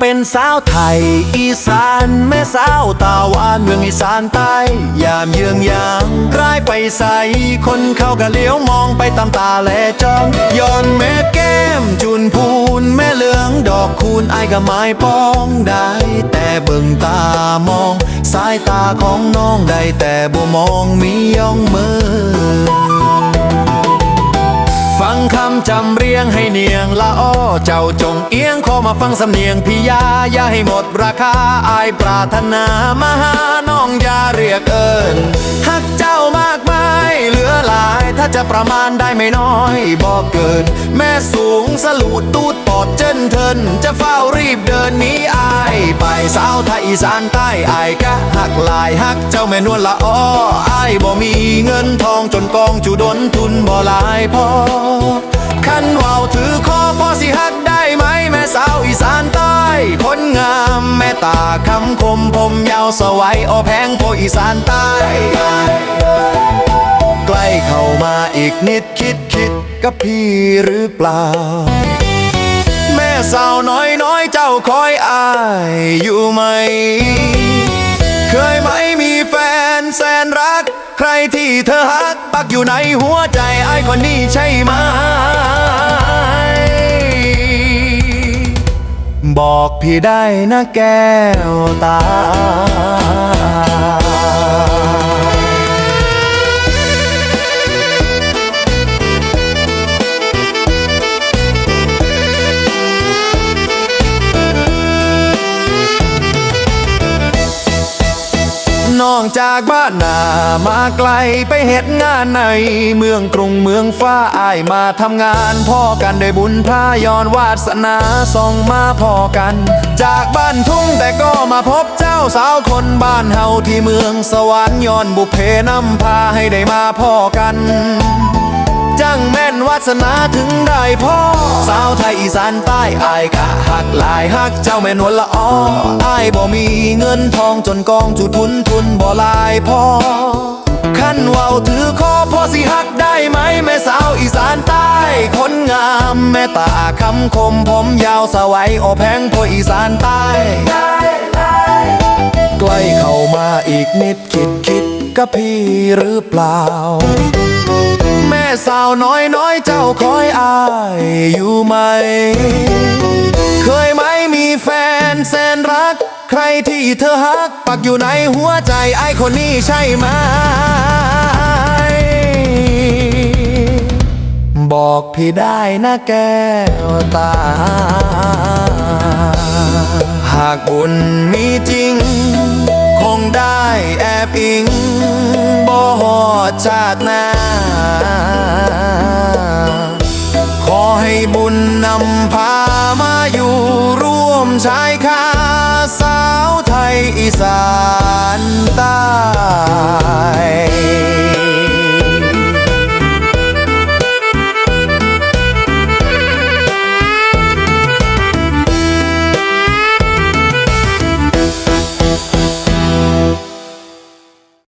เป็นสาวไทย อีสานแม่สาวตาหวานเมืองอีสานใต้ยามเยืองยางร้ายไปใส คนเขาก็เลี้ยวมองไปตามตาแลจ้องย้อนแม่แก้มจุนพูนแม่เหลืองดอกคูณอายก็หมายปองได้ แต่เบิ่งตามอง สายตาของน้องได้แต่บ่มองมีย่องเมือ งคำจำเรียงให้เนียงละอ้อเจ้าจงเอียงขอมาฟังสำเนียงพี่ยาอย่าให้หมดราคาอายปรารถนามาหาน้องอย่าเรียกเอิญหักเจ้ามากมายเหลือหลายถ้าจะประมาณได้ไม่น้อยบอกเกิน แม่สูงสลูดตูดปอดเจนเทินจะเฝ้ารีบเดินหนีอายไป สาวไทยอีสานใต้อายกะหักหลายหักเจ้าแม่นวลละอ้อไอายบ่มีเงินทองจนกองจุดนทุนบ่หลายพอคันว่าวถือคอพอสิฮักได้ไหมแม่สาวอีสานใต้คนงามแม่ตาคำคมผมยาวสวัยออแพงโพอีสานใต้ใกล้เข้ามาอีกนิดคิดคิดกับพี่หรือเปล่า สาวน้อยน้อยเจ้าคอยอายอยู่ไหม เคยไหมมีแฟนแสนรัก ใครที่เธอฮักปักอยู่ในหัวใจไอ้คนนี้ใช่ไหม บอกพี่ได้นะแก้วตา น้องจากบ้านนามาไกลไปเฮ็ดงานใน เมืองกรุงเมืองฟ้าอายมาทำงานพ่อกันได้บุญพาย้อนวาสนาส่องมาพ่อกัน จากบ้านทุ่งแต่ก็มาพบเจ้าสาวคนบ้านเฮาที่เมืองสวรรค์ย้อนบุเพนำพาให้ได้มาพ่อกัน จังแม่นวาสนาถึงได้พ่อ สาวไทยอีสานใต้อายกะหักหลายหักเจ้าแม่นวลละอ้ออายบ่มีเงินทองจนกองจุดทุนทุนบ่ลายพ่อขั้นเว้าถือคอพอสิหักได้ไหมแม่สาวอีสานใต้คนงามแม่ตาคำคมผมยาวสวัยโอแพงโพอีสานใต้ใกล้เข้ามาอีกนิดคิดคิดกับพี่หรือเปล่า สาวน้อยน้อยเจ้าคอยอายอยู่ไหม เคยไหมมีแฟนแสนรัก ใครที่เธอฮัก ปักอยู่ในหัวใจไอ้คนนี้ใช่ไหม บอกพี่ได้นะแก้วตา หากบุญมีจริง คงได้แอบอิงบ่หอดชาติหน้า ขอให้บุญนำพามาอยู่ร่วมชายคาสาวไทยอีสาน